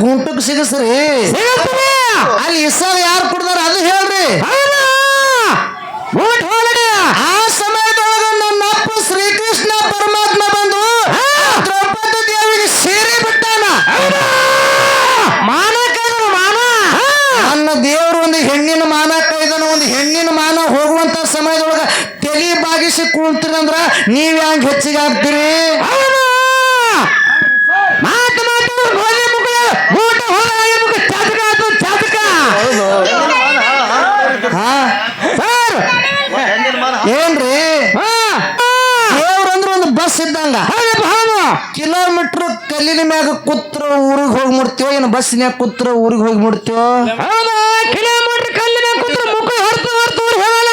ಗುಂಟಕ್ ಸಿಗಸ್ರಿ. ಅಲ್ಲಿ ಇಸಾಲ ಯಾರು ಕುಡ್ದಾರ ಅದು ಹೇಳ್ರಿ. ಆ ಸಮಯದೊಳಗ ನನ್ನ ಅಪ್ಪ ಶ್ರೀಕೃಷ್ಣ ಪರಮಾತ್ಮ ಬಂದು ದ್ರೌಪದಿ ದೇವಿಗೆ ಸೇರಿ ಬಿಟ್ಟಾನ. ಮಾನ ಕೈದನು ಮಾನ. ನನ್ನ ದೇವರು ಒಂದು ಹೆಣ್ಣಿನ ಮಾನ ಕೈದನು ಒಂದು ಹೆಣ್ಣಿನ ಮಾನ ಹೋಗುವಂತ ಸಮಯದೊಳಗ ತೆಲಿ ಬಾಗಿಸಿ ಕುಂತೀರಿ ನೀವು ಹ್ಯಾಂಗ ಹೆಚ್ಚಿಗೆ ಆಗ್ತೀರಿ ಹೌದು ಮಾತು ಮಾತು ಗೋಧಿ ಮುಕ್ಕಳು ಊಟ ಹೋದ ಮುಕ್ಕ ಚಾತಕ ಆತು ಚಾತಕ ಹಾ ಸರ್ ಏನ್ರಿ ಹಾ ದೇವ್ರಂದ್ರ ಒಂದು ಬಸ್ ಇದ್ದಂಗ ಕಿಲೋಮೀಟರ್ ಕಲ್ಲಿನ ಮ್ಯಾಗ ಕೂತ್ರ ಊರಿಗೆ ಹೋಗಿ ಮುಡ್ತೀವೋ ಏನು ಬಸ್ನ್ಯಾಗ ಕೂತ್ರ ಊರಿಗೆ ಹೋಗಿ ಮುಡ್ತೀವೋ ಕಿಲೋಮೀಟರ್ ಕಲ್ಲಿನ ಕುತ್ರ ಮುಖ ಹೊರತು ಹೊರತು ಹೇಳಲ್ಲ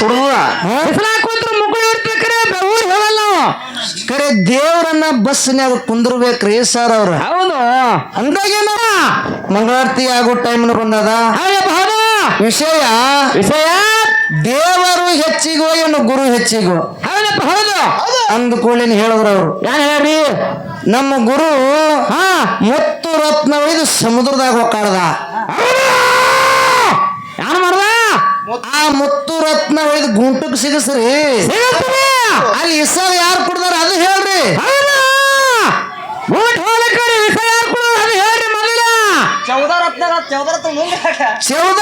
ಸುಡುವ. ಬಿಸಿಲಾಗ ಕೂತ್ರೆ ಮುಕ್ಕಳು ಇರ್ಬೇಕ್ರೆ ಊರು ಹೇಳಲ್ಲ ಕರೆ ದೇವ್ರನ್ನ ಬಸ್ನ್ಯಾಗ ಕುಂದ್ರಬೇಕ್ರಿ ಸರ್ ಅವ್ರು. ಹೌದು. ಹಂಗಾಗೇನ ಮಂಗಳಾರತಿ ಆಗೋ ಟೈಮ್ ಬಂದದ? ವಿಷಯ? ವಿಷಯ? ದೇವರು ಹೆಚ್ಚಿಗೋ ಏನು ಗುರು ಹೆಚ್ಚಿಗೋ. ಹೌದಪ್ಪ ಹೌದು. ಅಂದ ಕೂಡಲೇ ಹೇಳಿದ್ರು ಅವರು. ಯಾರು ಹೇಳ್ರಿ? ನಮ್ಮ ಗುರು ಹಾ. ಮುತ್ತು ರತ್ನ ಒಯ್ದು ಸಮುದ್ರದಾಗ ಹೋಗ್ಕಾಡ್ದ ಯಾರು ಮಾಡ್ದ? ಆ ಮುತ್ತು ರತ್ನ ಒಯ್ದು ಗುಂಟಕ್ ಸಿಗಸ್ರಿ. ಅಲ್ಲಿ ಇಸಲ್ ಯಾರು ಕುಡ್ದಾರ ಅದು ಹೇಳ್ರಿ. ಚೌದ ಊಟ ಹೋಲಕ್ಕರಿ ವಿಷಯ ಯಾರು ಕೊಡೋದು ಅದು ಹೇಳ್ರಿ ಮೊದಲ. ಚೌದ ರತ್ನ ಚೌದ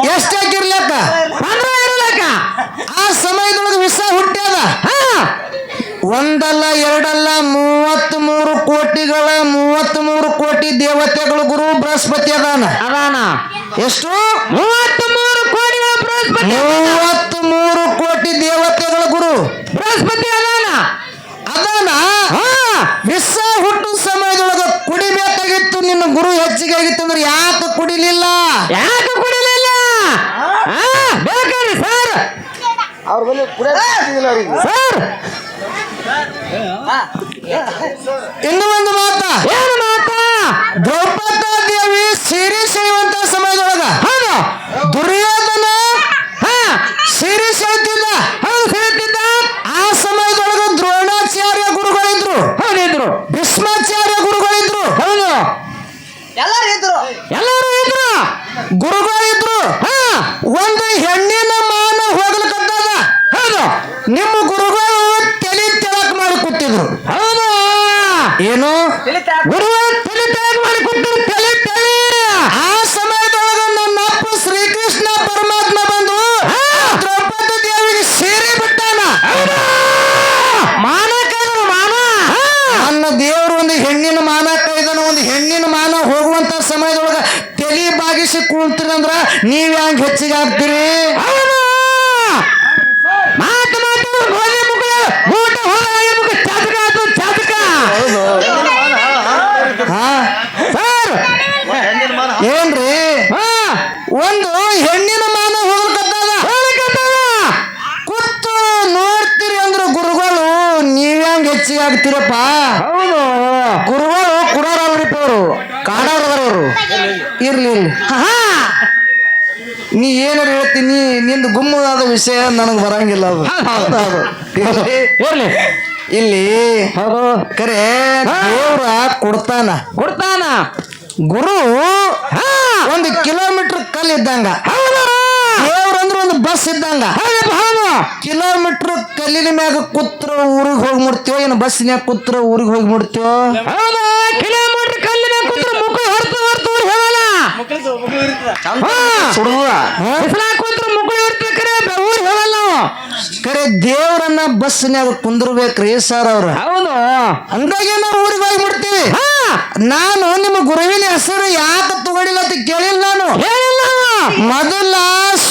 ಚೌದ ರತ್ನಗಳಿರ್ಲಕ್ಕ ಇರಲಕ್ಕ ಆ ಸಮಯದೊಳಗೆ ವಿಷ ಹುಟ್ಟ್ಯದ ಹಾ? ಒಂದಲ್ಲ ಎರಡಲ್ಲ ಮೂವತ್ತ್ ಮೂರು ಕೋಟಿಗಳ ಮೂವತ್ತ್ ಮೂರು ಕೋಟಿ ದೇವತೆಗಳು ಗುರು ಬೃಹಸ್ಪತಿ ಅದಾನ. ಅದಾನ. ಎಷ್ಟು? ಮೂವತ್ತ್ ಮೂರು ಕೋಟಿಗಳ ಬೃಹಸ್ಪತಿ ಮೂವತ್ತ್ ಮೂರು ಕೋಟಿ ದೇವತೆಗಳ ಗುರು. ಬೃಹಸ್ಪತಿ ಅದಾನ ಅದಾನ ಹಾ ವಿಷ ಹುಟ್ಟು ಸಮಯದೊಳಗ ಕುಡಿಬೇಕಾಗಿತ್ತು ನಿನ್ನ ಗುರು ಹೆಚ್ಚಿಗೆ ಆಗಿತ್ತು ಅಂದ್ರೆ ಯಾಕೆ ಕುಡಿಲಿಲ್ಲ ಯಾಕೆ ಕುಡಿಲಿಲ್ಲ ಹಾ ಬೇಕರಿ ಸರ್ ಅವ್ರ ಬಳಿ ಅವ್ರಿಗೆ ಸರ್! ಇನ್ನು ಒಂದು ಮಾತ. ಏನು ಮಾತಾ? ದ್ರೌಪದ ದೇವಿ ಸೀರೆ ಸೆಳೆಯುವಂತ ಸಮಯದೊಳಗ ಹೌದು ದುರ್ಯೋಧನ ಹಾ ಸೀರೆ ಸೆಳೆತಿದ್ದ ಹೌದು ಹೇಳ್ತಿದ್ದ ಆ ಸಮಯದೊಳಗ ದ್ರೋಣಾಚಾರ್ಯ ಗುರುಗಳಿದ್ರು ಹೌದಿದ್ರು ಭೀಷ್ಮಾಚಾರ್ಯ ಗುರುಗಳಿದ್ರು ಹೌದು ಎಲ್ಲರೂ ಇದ್ರು ಎಲ್ಲರೂ ಇದ್ರು ಗುರುಗಳಿದ್ರು ಹಾ ಒಂದು ಹೆಣ್ಣಿನ ಮಾನ ಹೋಗ್ಲಿಕ್ಕತ್ತದ ಹೌದು ನಿಮ್ಮ ಗುರುಗಳು ತಲೆ ತೆಳಕ್ ಮಾಡಿ ಕೂತಿದ್ರು ಹೌದು. ಏನು? ಗುರುಗಳು ತಲೆ ತೆಳಗ್ ಮಾಡಿ ಕೊಟ್ಟರು ತಲೆ ತಲೆ ಆ ಸಮಯದೊಳಗ ನನ್ನ ಅಪ್ಪ ಶ್ರೀಕೃಷ್ಣ ಪರಮಾತ್ಮ ಬಂದು ದ್ರೌಪದಿ ದೇವಿಗೆ ಸೇರಿ ಬಿಟ್ಟಾನ. ಮಾನ ಕೈದ್ರು ಮಾನ. ನನ್ನ ದೇವರು ಒಂದು ಹೆಣ್ಣಿನ ಮಾನ ಕೈದನು ಒಂದು ಹೆಣ್ಣಿನ ಮಾನ. ಹೋಗುವಂತ ಸಮಯದೊಳಗ ತಲೆ ಬಾಗಿಸಿ ಕುಂತೀರಿ ಅಂದ್ರ ನೀವ್ ಹೆಂಗ್ ಹೆಚ್ಚಿಗೆ ಆಗ್ತೀರಿ ಹೌದು ಮಾತು ಮಾತು ಗೋಧಿ ಮುಕ್ಕಳು ಊಟ ಹೋದ ಮುಕ್ಕ ಚಾತಕ ಆತು ಚಾತಕ ಹಾ ಸರ್ ಏನ್ರಿ ಹಾ ಒಂದು ಹೆಣ್ಣಿನ ಮಾನ ಹೋಗ್ಲಿಕ್ಕತ್ತದ ಹೋಗ್ಲಿಕ್ಕತ್ತದ. ಕೂತು ನೋಡ್ತೀರಿ ಅಂದ್ರೆ ಗುರುಗಳು ನೀವ್ ಹೆಂಗ್ ಹೆಚ್ಚಿಗೆ ಆಗ್ತೀರಪ್ಪ? ಹೌದು. ಗುರುಗಳು ಕುಡಾರಲ್ರಿಪ್ಪ ಅವರು. ಕಾಡಾರದವರು ಇರ್ಲಿ ಇರ್ಲಿ. ಹಾ ನೀ ಏನಾರು ಹೇಳ್ತೀನಿ ನಿಂದು ಗುಮ್ಮದಾದ ವಿಷಯ ನನಗೆ ಬರಂಗಿಲ್ಲ ಅದು. ಹೌದು. ಇಲ್ಲಿ ಇರ್ಲಿ. ಇಲ್ಲಿ ಹೌದು. ಕರೆ ದೇವ್ರ ಕೊಡ್ತಾನ. ಕೊಡ್ತಾನ. ಗುರು ಒಂದು ಕಿಲೋಮೀಟರ್ ಕಲ್ ಇದ್ದಂಗ. ದೇವ್ರಂದ್ರ ಒಂದು ಬಸ್ ಇದ್ದಂಗ. ಕಿಲೋಮೀಟರ್ ಕಲ್ಲಿನ ಮ್ಯಾಗ ಕೂತ್ರ ಊರಿಗೆ ಹೋಗಿ ಮುಡ್ತೀವೋ ಏನು ಬಸ್ನ್ಯಾಗ ಕೂತ್ರ ಊರಿಗೆ ಹೋಗಿ ಮುಡ್ತೀವೋ ಕಿಲೋಮೀಟರ್ ಕಲ್ಲಿನ ಕೂತ್ರೆ ಮುಖ ಹೊರತು ಹೊರತು ಹೇಳಲ್ಲ ಕೂತ್ರೆ ಮುಕ್ಕಳು ಇರ್ಬೇಕ್ರೆ ಊರು ಹೇಳಲ್ಲ ನಾವು. ಕರೆ ದೇವ್ರನ್ನ ಬಸ್ನ್ಯಾಗ ಕುಂದ್ರಬೇಕ್ರಿ ಸರ್ ಅವ್ರು. ಹೌದು. ಹಂಗಾಗಿ ನಾವು ಊರಿಗೆ ಹೋಗಿ ಮುಡ್ತೀವಿ ಹಾ. ನಾನು ನಿಮ್ಮ ಗುರುವಿನ ಹೆಸರು ಯಾಕೆ ತಗೊಂಡಿಲ್ಲ ಅಂತ ಕೇಳಿಲ್ಲ ನಾನು. ಮೊದಲ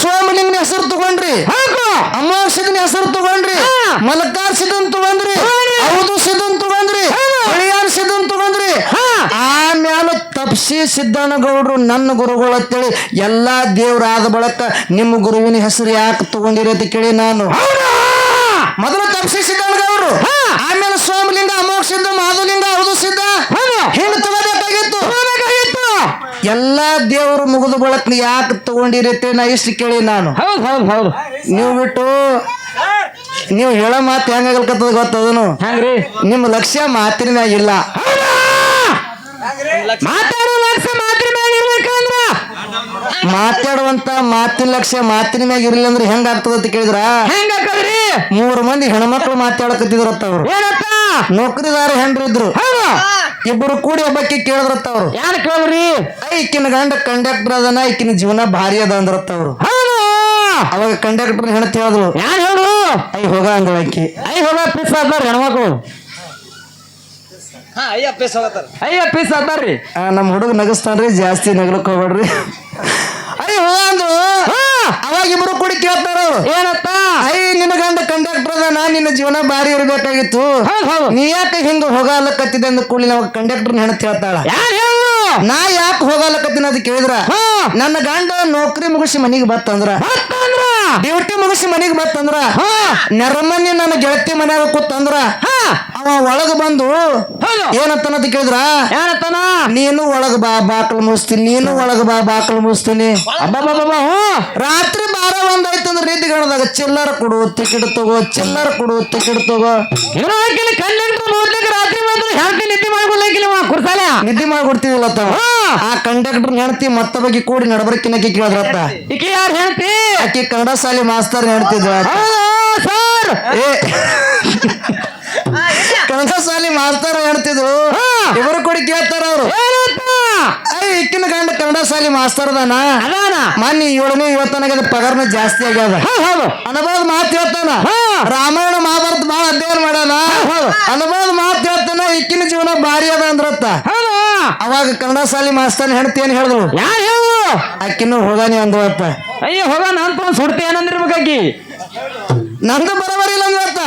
ಸೋಮಲಿಂಗನ ಹೆಸರು ತಗೊಂಡ್ರಿ. ಅಮಾವಾಸ್ಯದ ಅಮಾವಾಸ್ಯದನ ಹೆಸರು ತಗೊಂಡ್ರಿ. ಮಲಕಾರ್ ಸಿದ್ಧನ್ ತಗೊಂಡ್ರಿ. ಹೌದು. ಸಿದ್ದನ್ ತಗೊಂಡ್ರಿ. ಹಳಿಯಾರ್ ಸಿದ್ದನ್ ತಗೊಂಡ್ರಿ. ಹಾ. ಆಮ್ಯಾಲ ತಪ್ಸಿ ಸಿದ್ದನಗೌಡ್ರು ನನ್ನ ಗುರುಗಳು ಅಂತೇಳಿ ಎಲ್ಲಾ ದೇವ್ರಾದ ಬಳಕ ನಿಮ್ಮ ಗುರುವಿನ ಹೆಸರು ಯಾಕೆ ತಗೊಂಡಿರಿ ಅಂತ ಕೇಳಿ ನಾನು. ಮೊದಲು ತಪ್ಸಿ ಎಲ್ಲಾ ದೇವರು ಮುಗಿದು ಬಳಕ ಯಾಕೆ ತಗೊಂಡಿರತ್ತೆ ನಾ ಇಷ್ಟು ಕೇಳಿ ನಾನು. ಹೌದು ಹೌದು ಹೌದು. ನೀವು ಬಿಟ್ಟು ನೀವು ಹೇಳೋ ಮಾತು ಹೆಂಗಾಗಲ್ಕತ್ತದ ಗೊತ್ತದನು ಹೆಂಗ್ರಿ? ನಿಮ್ಮ ಲಕ್ಷ್ಯ ಮಾತಿನ ಇಲ್ಲ. ಹೌದಾ? ಮಾತಾಡೋ ಲಕ್ಷ ಮಾತ್ರ ಮ್ಯಾಗ ಇರ್ಬೇಕಂದ್ರ ಮಾತಾಡುವಂತ ಮಾತಿನ ಲಕ್ಷ್ಯ ಮಾತಿನ ಮ್ಯಾಗ ಇರ್ಲಿಲ್ಲ ಅಂದ್ರೆ ಹೆಂಗ ಆಗ್ತದ ಅಂತ ಕೇಳಿದ್ರ? ಮೂರು ಮಂದಿ ಹೆಣ್ಮಕ್ಳು ಮಾತಾಡಕತ್ತಿದ್ರತ್ತ ಅವ್ರು. ಏನತ್ತ ನೌಕರಿದಾರ ಹೆಂಡ್ರಿದ್ರು ಇದ್ರು. ಇಬ್ಬರು ಕೂಡಿ ಒಬ್ಬಕ್ಕೆ ಕೇಳಿದ್ರತ್ತ ಅವ್ರು. ಯಾರು ಕೇಳ್ರಿ ಈಕಿನ ಗಂಡ ಕಂಡಕ್ಟರ್ ಅದನ ಈಕಿನ ಜೀವನ ಭಾರಿ ಅದ ಅಂದ್ರತ್ತ ಅವ್ರು. ಅವಾಗ ಕಂಡಕ್ಟರ್ ಹೆಣತಿ ಹೇಳಿದ್ರು ಯಾರು ಹೇಳು ಐ ಹೋಗ ಅಂದ್ರ ಆಕಿ. ಐ ಹೋಗ ಪೀಸ್ ಆದ್ದಾರ ಹೆಣ್ಮಕ್ಳು. ಹಾ ಅಯ್ಯ ಪೇಸ್ ಹೋಗತ್ತಾರ ಅಯ್ಯ ಪೀಸ್ ಆದ್ದಾರ್ರಿ ನಮ್ಮ ಹುಡುಗ ನಗಸ್ತಾನ್ರಿ ಜಾಸ್ತಿ ನಗಲಕ್ ಹೋಗ್ಬೇಡ್ರಿ. ಐ ಹೋಗ ಅಂದ್ರು ಅವಾಗ ಇಬ್ರು ಕೂಡಿ ಕೇಳ್ತಾರ. ಏನಪ್ಪ? ಐ ನಿನ್ನ ಗಂಡ ಕಂಡಕ್ಟರ್ ಅದಾನ ನಿನ್ನ ಜೀವನ ಭಾರಿ ಇರ್ಬೇಕಾಗಿತ್ತು. ನೀ ಯಾಕೆ ಹಿಂಗ ಹೋಗಲಕತ್ತಿದೆ ಅಂದ ಕೂಡಲಿ ನಾವು ಕಂಡಕ್ಟರ್ ಹೆಣತಿ ಹೇಳ್ತಾಳ. ನಾ ಯಾಕೆ ಹೋಗಲಕತ್ತೀನಿ ಅದು ಕೇಳಿದ್ರ? ಹಾ. ನನ್ನ ಗಂಡ ನೌಕರಿ ಮುಗಿಸಿ ಮನಿಗೆ ಬತ್ತಂದ್ರ? ಡ್ಯೂಟಿ ಮುಗಿಸಿ ಮನಿಗೆ ಬತ್ತಂದ್ರ. ಹಾ. ನೆರಮನಿ ನನ್ನ ಗೆಳತಿ ಮನ್ಯಾಗ ಕೂತಂದ್ರ. ಹಾ. ಅವ ಒಳಗ ಬಂದು ಏನತ್ತನದ ಕೇಳಿದ್ರ? ಏನತ್ತನ ನೀನು ಒಳಗ ಬಾ ಬಾಕಲ್ ಮುಗಿಸ್ತೀನಿ ನೀನು ಒಳಗ ಬಾ ಬಾಕಲ್ ಮುಗಿಸ್ತೀನಿ. ರಾತ್ರಿ ಬಾರ ಒಂದಾಯ್ತಂದ್ರ ರೀತಿ ಗಣದಾಗ ಚಿಲ್ಲರ ಕೊಡು ಟಿಕೆಟ್ ತಗೋ ಚಿಲ್ಲರ ಕೊಡು ಟಿಕೆಟ್ ತಗೋ. ರಾತ್ರಿ ಬಂದ್ರೆ ಹೆಂಡತಿ ನಿದ್ದೆ ಮಾಡ್ಕೊಳಕಿಲ್ಲ ಕುರ್ಸಾಲ. ನಿದ್ದೆ ಮಾಡ್ಕೊಡ್ತೀವಿಲ್ಲ ತಾವ ಆ ಕಂಡಕ್ಟರ್ ಮತ್ತ ಬಗ್ಗೆ ಕೂಡಿ ನಡಬರ್ಕಿನ ಕೇಳಿದ್ರತ್ತ ಈಕೆ ಯಾರು ಹೇಳ್ತಿ ಆಕೆ ಕನ್ನಡ ಶಾಲೆ ಮಾಸ್ತರ್ ಹೇಳ್ತಿದ್ವ ಸರ್. ಏ. ಕನ್ನಡ ಶಾಲೆ ಮಾಸ್ತರ್ ಹೇಳ್ತಿದ್ರು. ಇವರು ಕೂಡ ಕೇಳ್ತಾರ ಅವ್ರು. ಇಕ್ಕಿನ ಗಂಡ ಕನ್ನಡ ಶಾಲೆ ಮಾಸ್ತರ್ ಅದಾನ. ಮೊನ್ನೆ ಏಳನೇ ಇವತ್ತನಾಗ ಪಗಾರನ ಜಾಸ್ತಿ ಆಗ್ಯಾದ. ಅನುಭವದ ಮಾತು ಹೇಳ್ತಾನ. ರಾಮಾಯಣ ಮಹಾಭಾರತ ಬಹಳ ಅಧ್ಯಯನ ಮಾಡ್ಯಾನ. ಅನುಭವದ ಮಾತು ಹೇಳ್ತಾನ ಇಕ್ಕಿನ ಜೀವನ ಭಾರಿ ಅದ ಅಂದ್ರತ್ತ. ಅವಾಗ ಕನ್ನಡ ಶಾಲೆ ಮಾಸ್ತರ್ ಹೆಣ್ತಿ ಏನ್ ಹೇಳಿದ್ರು? ಯಾರು ಹೇಳು? ಹೋಗಾನಿ ಅಂದ್ರತ್ತ. ಅಯ್ಯ ಹೋಗಾನ ಅಂತ ಸುಡ್ತಿ ಏನಂದಿರ್ಬೇಕಾಕಿ ನಂದು ಬರಬರಿಲ್ಲ ಅಂದ್ರತ್ತ.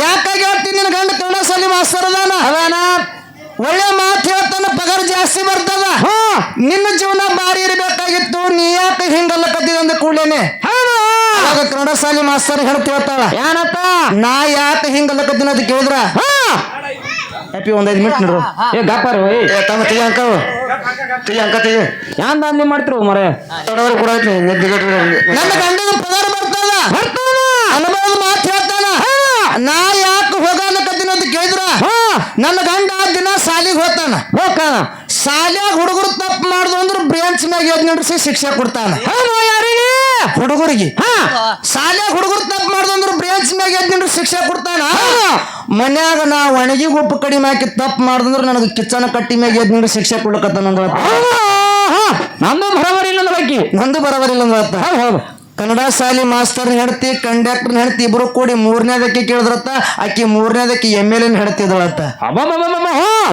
ಯಾಕಾಗಿ ಹೇಳ್ತೀನಿ? ನಿನ್ನ ಗಂಡ ಕನ್ನಡ ಸಾಲಿ ಮಾಸ್ತರ್ ಅದಾನ. ಅದಾನ? ಒಳ್ಳೆ ಮಾತು ಹೇಳ್ತಾನ ಪಗಾರ ಜಾಸ್ತಿ ಬರ್ತದ. ಹಾ. ನಿನ್ನ ಜೀವನ ಬಾರಿ ಇರಬೇಕಾಗಿತ್ತು ನೀ ಯಾಕೆ ಹಿಂಗಲ್ಲ ಕತ್ತಿದ ಅಂದ ಕೂಡಲೇನೆ? ಅವಾಗ ಕನ್ನಡ ಶಾಲೆ ಮಾಸ್ತರ್ ಹೇಳ್ತಿ ಹೇಳ್ತಾಳ. ಏನತ್ತ ನಾ ಯಾಕೆ ಹಿಂಗಲ್ಲ ಕದ್ದಿನ ಅಂತ ಕೇಳಿದ್ರ? ಹಾ. ಹ್ಯಾಪಿ ಒಂದ್ ಐದು ಮಿನಿಟ್ ನೋಡ್ರು ಏ ಗಪ್ಪಾರ ಓಯ್. ಏ ತಮ್ಮ ತಿಳಿ ಅಂಕ ತಿಳಿ ಅಂಕ ತೆಗಿ. ಯಾಂದ ಅಂದಿ ಮಾಡ್ತಿರು ಮರೆ? ತೊಡವರು ಕೂಡ ಐತಿ ನನ್ನ ಗಂಡನ ಪಗಾರ ಬರ್ತದ ಬರ್ತಾನ ಅನುಭವದ ಮಾತು ಹೇಳ್ತಾನ ನಾ ಯಾಕೆ ಹೋಗಲಕತ್ತೀನಿ ಅಂತ ಕೇಳಿದ್ರ ಹಾ ನನ್ನ ಗಂಡ ದಿನ ಸಾಲಿಗೆ ಹೋಗ್ತಾನ. ಹೋಗ್ತಾನ? ಶಾಲ್ಯಾಗ ಹುಡುಗರು ತಪ್ಪು ಮಾಡುದು ಅಂದ್ರೆ ಬ್ರಾಂಚ್ ಮ್ಯಾಗ ಎದ್ ನಡೆಸಿ ಶಿಕ್ಷೆ ಕೊಡ್ತಾನ. ಯಾರಿಗೆ ಹುಡುಗರಿಗೆ. ಹಾ. ಹುಡುಗರು ತಪ್ಪು ಮಾಡುದು ಅಂದ್ರೆ ಬ್ರಾಂಚ್ ಮ್ಯಾಗ ಎದ್ ನಡೆಸಿ ಶಿಕ್ಷೆ ಕೊಡ್ತಾನ. ಮನ್ಯಾಗ ನಾ ಒಣಗಿ ಉಪ್ಪು ಕಡಿಮೆ ಹಾಕಿ ತಪ್ಪು ಮಾಡ್ದಂದ್ರೆ ನನಗೆ ಕಿಚ್ಚನ ಕಟ್ಟಿ ಮ್ಯಾಗ ಎದ್ ನೀಡಿ ಶಿಕ್ಷೆ ಅಂದ್ರ ಹಾ ನಂದು ಬರವರಿಲ್ಲ ಇಲ್ಲ ಬಾಕಿ ನಂದು ಬರಬರಿಲ್ಲ ಅಂದ್ರೆ ಹೌದು. ಕನ್ನಡ ಶಾಲಿ ಮಾಸ್ತರ್ ಹೆಡ್ತಿ ಕಂಡಕ್ಟರ್ ಹೆಡ್ತಿ ಇಬ್ರು ಕೂಡಿ ಮೂರನೇದಕ್ಕೆ ಕೇಳಿದ್ರತ್ತ ಆಕಿ ಮೂರನೇದಕ್ಕೆ ಎಂ ಎಲ್ ಎನ್ ಹೆಡ್ತಿದ್ಳತ್ತ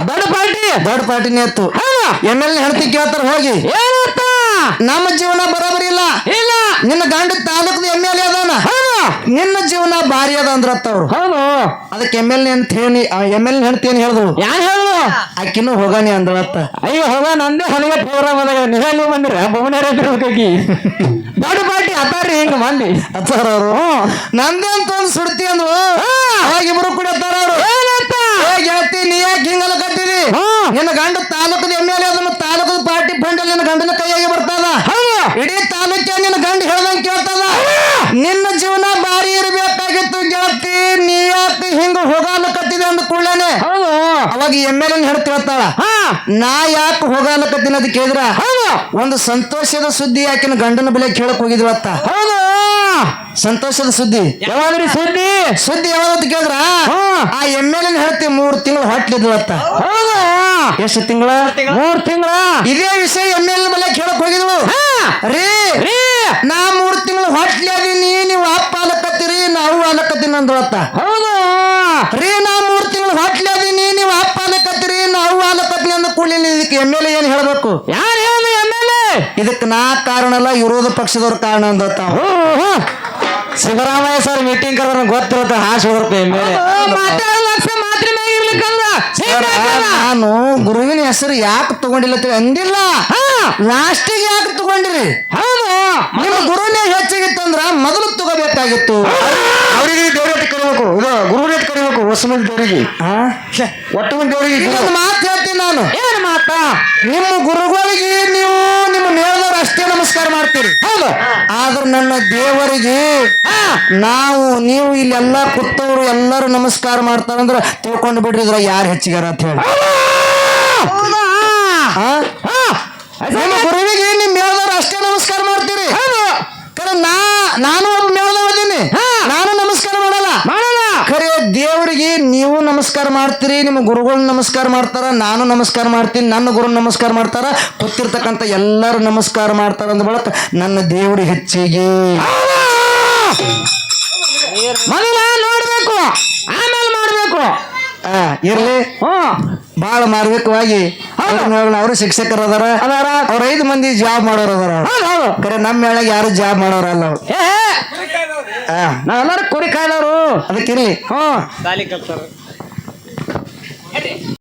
ದೊಡ್ಡ ಪಾರ್ಟಿ. ದೊಡ್ಡ ಪಾರ್ಟಿನೇ ಇತ್ತು. ಎಂ ಎಲ್ ಹೆಡ್ತಿ ಕೇಳ್ತಾರ ಹೋಗಿ. ನಮ್ಮ ಜೀವನ ಬರೋಬರಿ ಇಲ್ಲ. ಇಲ್ಲ. ನಿನ್ನ ಗಂಡ ತಾಲೂಕು ಎಂ ಎಲ್ ಎ ಅದಾನ. ನಿನ್ನ ಜೀವನ ಭಾರಿ ಅದ ಅಂದ್ರತ್ತ ಅವ್ರು. ಹೌದು. ಅದಕ್ಕೆ ಎಂ ಎಲ್ ಎ ಅಂತ ಹೇಳಿ ಎಂ ಎಲ್ ಹೆಂಡತಿ ಏನ್ ಹೇಳಿದ್ರು ಯಾರು ಹೇಳು ಆಕಿನೂ ಹೋಗಾನಿ ಅಂದ್ರತ್ತ. ಅಯ್ಯೋ ಹೋಗ ನಂದೇ ಹೊಲಿಗೆ ಪ್ರೋಗ್ರಾಮ್ ಅದಾಗ ನಿಜಾಲಿ ಬಂದಿರ? ಭುವನೇರ ಹೋಗಿ ದೊಡ್ಡ ಪಾರ್ಟಿ ಅತ್ತಾರ್ರಿ ಹಿಂಗ ಮಂದಿ. ಅತ್ತಾರ ಅವರು. ನಂದೇ ಅಂತ ಒಂದು ಸುಡ್ತಿ ಅಂದ್ರು ಇಬ್ರು ಕೂಡ ಅತ್ತಾರ ಅವರು. ಗೆಳತಿ ನೀ ಯಾಕೆ ಹಿಂಗಲ್ಲ ಕಟ್ಟಿದಿ. ನಿನ್ನ ಗಂಡ ತಾಲೂಕದ ಎಂ ಎಲ್ ಎ ಅದನ್ನು ತಾಲೂಕದ ಪಾರ್ಟಿ ಫಂಡ್ ನಿನ್ನ ಗಂಡನ ಕೈಯಾಗಿ ಬರ್ತದ. ಇಡೀ ತಾಲೂಕ್ಯ ನಿನ್ನ ಗಂಡ ಹೇಳ್ದಂಗೆ ಕೇಳ್ತದ. ನಿನ್ನ ಜೀವನ ಹಿಂಗ ಹೋಗಾಲಕತ್ತಿದೆ ಅಂದ ಕೂಡಲೇನೆ. ಹೌದು. ಅವಾಗ ಎಂ ಎಲ್ ಎನ್ ಹೇಳ್ತಿ ಹೇಳ್ತಾಳ ನಾ ಯಾಕೆ ಹೋಗಾಲಕತ್ತಿನ ಅಂತ ಕೇಳಿದ್ರ ಹೌದು. ಒಂದು ಸಂತೋಷದ ಸುದ್ದಿ ಆಕಿನ ಗಂಡನ ಬೆಲೆ ಕೇಳಕ್ ಹೋಗಿದ್ವತ್ತ ಹೌದು. ಸಂತೋಷದ ಸುದ್ದಿ. ಯಾವಾಗ್ರಿ ಸುದ್ದಿ? ಸುದ್ದಿ ಯಾವ್ದು ಕೇಳಿದ್ರ. ಆ ಎಂ ಎಲ್ ಎನ್ ಹೇಳ್ತಿ ಮೂರು ತಿಂಗಳು ಹೊಟ್ಲಿದ್ವತ್ತ ಹೌದು. ಎಷ್ಟು ತಿಂಗಳ? ಮೂರ್ ತಿಂಗಳ. ಇದೇ ವಿಷಯ ಎಂ ಎಲ್ ಬೆಲೆ ಕೇಳಕ್ ಹೋಗಿದ್ವು ರೀ ನಾ ಮೂರು ತಿಂಗಳು ಹೊಟ್ಲಿ ಅದೀನಿ ನೀವು ಅಪ್ಪ ಅಲಕತ್ತೀರಿ ನಾವು ಅಲಕತ್ತೀನಿ ಅಂದ್ರತ್ತ ರೀ ನಾ ಮೂರು ತಿಂಗಳು ಹೊಟ್ಲಿ ಅದೀನಿ ನೀವು ಅಪ್ಪ ಅಲಕತ್ತೀರಿ ನಾವು ಅಲಕತ್ತೀನಿ ಅಂದ ಕೂಡಲೇ ಇದಕ್ಕೆ ಎಂ ಎಲ್ ಏನ್ ಹೇಳಬೇಕು? ಯಾರು ಹೇಳಿ ಎಂ ಎಲ್ ಎ ಇದಕ್ಕೆ ನಾ ಕಾರಣ ಅಲ್ಲ ವಿರೋಧ ಪಕ್ಷದವ್ರ ಕಾರಣ ಅಂದತ್ತ ಸಿದ್ದರಾಮಯ್ಯ ಸರ್ ಮೀಟಿಂಗ್ ಕರೆದ್ರೆ ಗೊತ್ತಿರುತ್ತೆ ಹಾಸ್ ಹೋಗ್ಬೇಕು ಎಂ ಎಲ್ ಲಕ್ಷ ಮಾತ್ರ ಮ್ಯಾಗ ಇರ್ಲಿಕ್ಕಂದ್ರ ನಾ ನಾನು ಗುರುವಿನ ಹೆಸರು ಯಾಕೆ ತಗೊಂಡಿಲ್ಲ ಅಂತ ಅಂದಿಲ್ಲ. ಲಾಸ್ಟಿಗೆ ಯಾಕೆ ತಗೊಂಡಿರಿ? ಹೌದು. ನಿಮ್ಮ ಗುರುನೇ ಹೆಚ್ಚಾಗಿತ್ತಂದ್ರ ಮೊದಲು ತಗೋಬೇಕಾಗಿತ್ತು. ಅವರಿಗೆ ದೇವ್ರಿಗೆ ಕರಿಬೇಕು ಇದು ಗುರುರೇಟ್ ಕರಿಬೇಕು ಹೊಸ ಮಂದಿ ದೇವರಿಗೆ ಒಟ್ಟು ದೇವರಿಗೆ ಇನ್ನೊಂದು ಮಾತು ಹೇಳ್ತೀನಿ ನಾನು. ಏನು ಮಾತಾ? ನಿಮ್ಮ ಗುರುಗಳಿಗೆ ನೀವು ನಿಮ್ಮ ಮೇಳದವ್ರು ಅಷ್ಟೇ ನಮಸ್ಕಾರ ಮಾಡ್ತೀರಿ. ಹೌದು. ಆದ್ರೆ ನನ್ನ ದೇವರಿಗೆ ನಾವು ನೀವು ಇಲ್ಲೆಲ್ಲ ಕೂತವ್ರು ಎಲ್ಲರೂ ನಮಸ್ಕಾರ ಮಾಡ್ತಾರಂದ್ರೆ ತಿಳ್ಕೊಂಡು ಬಿಡ್ರಿ ಇದ್ರ ಯಾರು ಹೆಚ್ಚಿಗಾರ ಅಂತ ಹೇಳಿ? ನಿಮ್ಮ ಗುರುವಿಗೆ ನಿಮ್ಮ ಮೇಳದವ್ರು ಅಷ್ಟೇ ನಮಸ್ಕಾರ ಮಾಡ್ತೀರಿ. ಖರೆ ನಾ ನಾನು ಒಬ್ಬ ಮೇಳದವ ಅದೀನಿ. ನಾನು ನಮಸ್ಕಾರ ಮಾಡಲ್ಲ. ಮಾಡಲ್ಲ. ಖರೆ ದೇವರಿಗೆ ನೀವು ನಮಸ್ಕಾರ ಮಾಡ್ತೀರಿ ನಿಮ್ಮ ಗುರುಗಳು ನಮಸ್ಕಾರ ಮಾಡ್ತಾರ ನಾನು ನಮಸ್ಕಾರ ಮಾಡ್ತೀನಿ ನನ್ನ ಗುರು ನಮಸ್ಕಾರ ಮಾಡ್ತಾರ ಕೂತಿರ್ತಕ್ಕಂಥ ಎಲ್ಲರೂ ನಮಸ್ಕಾರ ಮಾಡ್ತಾರ ಅಂದ ಬಳಕ ನನ್ನ ದೇವ್ರಿಗೆ ಹೆಚ್ಚಿಗೆ ಮೊದಲ ನೋಡ್ಬೇಕು ಆಮೇಲೆ ಮಾಡ್ಬೇಕು ಆ, ಇರ್ಲಿ. ಬಹಳ ಮಾರ್ಮಿಕವಾಗಿ ಅವರು ಶಿಕ್ಷಕರು ಅದಾರ. ಅದಾರ. ಅವ್ರ ಐದು ಮಂದಿ ಜಾಬ್ ಮಾಡೋರು ಅದಾರ ಕರೆ ನಮ್ಮ ಮೇಳಗೆ ಯಾರು ಜಾಬ್ ಮಾಡೋರಲ್ಲ ಅವ್ರು. ಏ ಆ, ನಾವೆಲ್ಲರೂ ಕುರಿ ಕಾಯ್ದವ್ರು. ಅದಕ್ಕಿರ್ಲಿ ಕಲ್ತಾರ